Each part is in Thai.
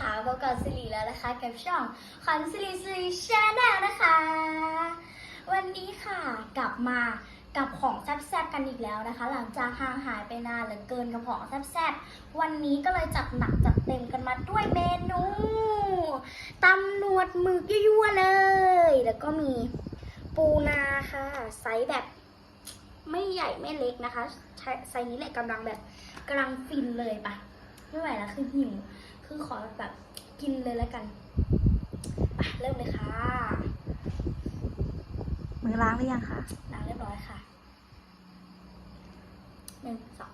นะคะพบกับสิริแล้วนะคะกับช่องขวัญสิริสิริชาแนลนะคะ วันนี้ค่ะกลับมากับของแซ่บๆกันอีกแล้วนะคะ หลังจากห่างหายไปนานเหลือเกินกับของแซ่บๆวันนี้ก็เลยจัดหนักจัดเต็มกันมาด้วยเมนูตำหนวดหมึกยั่วๆเลย แล้วก็มีปูนาค่ะไซส์แบบไม่ใหญ่ไม่เล็กนะคะไซส์นี้แหละกำลังแบบกำลังฟินเลยปะไม่ไหวแล้วคือหิว คือขอแบบกินเลยแล้วกันไปเริ่มเลยค่ะ มือล้างหรือยังคะล้างเรียบร้อยค่ะหนึ่งสอง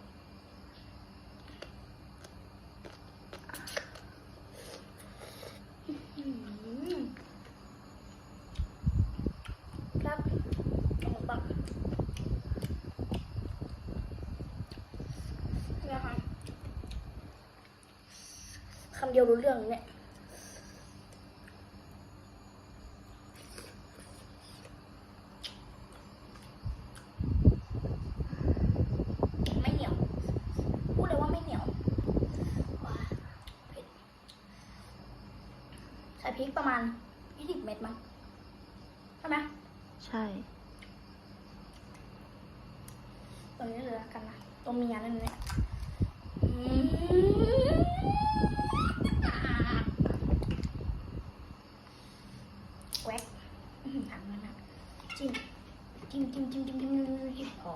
ำเดียวรู้เรื่องเนี่ยพริกประมาณยี่สิบเม็ดมั้งใช่ไหมใช่ ตรงนี้เหลือกันนะตรงเมียนั่นเนี่ย หักมัจิ้มจิ้มจิ้มจิ้มจิ้มจิ้มจิ้มจิ้มพอ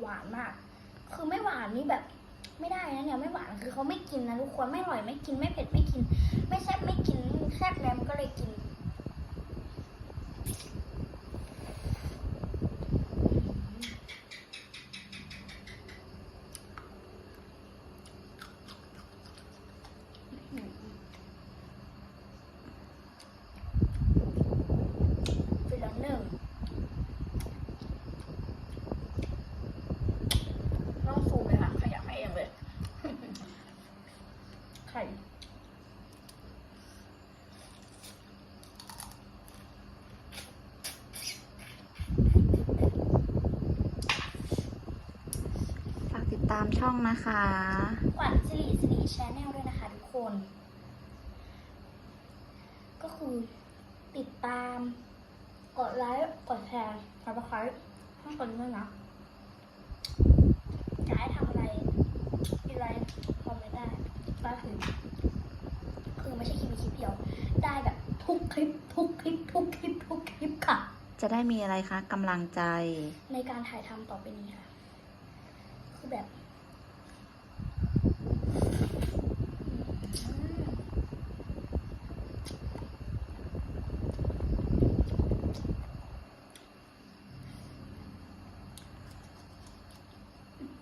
หวานมาก คือไม่หวานนี่แบบ ไม่ได้นะเนี่ยไม่หวานคือเขาไม่กินนะทุกคนไม่อร่อยไม่กินไม่เผ็ดไม่กิน ไม่แซ่บไม่กินแซ่บแล้วมันก็เลยกิน ไข่ ฝากติดตามช่องนะคะขวัญสิริสิริชาแนลด้วยนะคะทุกคน ก็คือติดตาม กดไลค์กดแชร์ซับสไครต์ให้คนด้วยนะจะให้ทำอะไรอะ ไรคอมเมนต์ได้ก็คือคือไม่ใช่คลิปนี้คลิปเดียว ได้แบบทุกคลิปทุกคลิปทุกคลิปทุกคลิปค่ะ จะได้มีอะไรคะกำลังใจ ในการถ่ายทำต่อไปนี้ค่ะ คือแบบอืม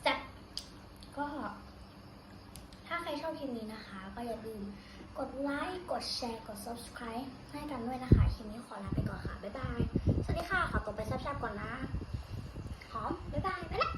แซ่บก็ ถ้าใคร ชอบคลิปนี้นะคะ ก็อย่าลืมกดไลค์ กดแชร์ กด subscribe ให้กันด้วยนะคะ คลิปนี้ขอลาไปก่อนค่ะ บ๊ายบาย สวัสดีค่ะ ขอตัวไปแซ่บๆก่อนนะ หอม บ๊ายบาย ไปแล้ว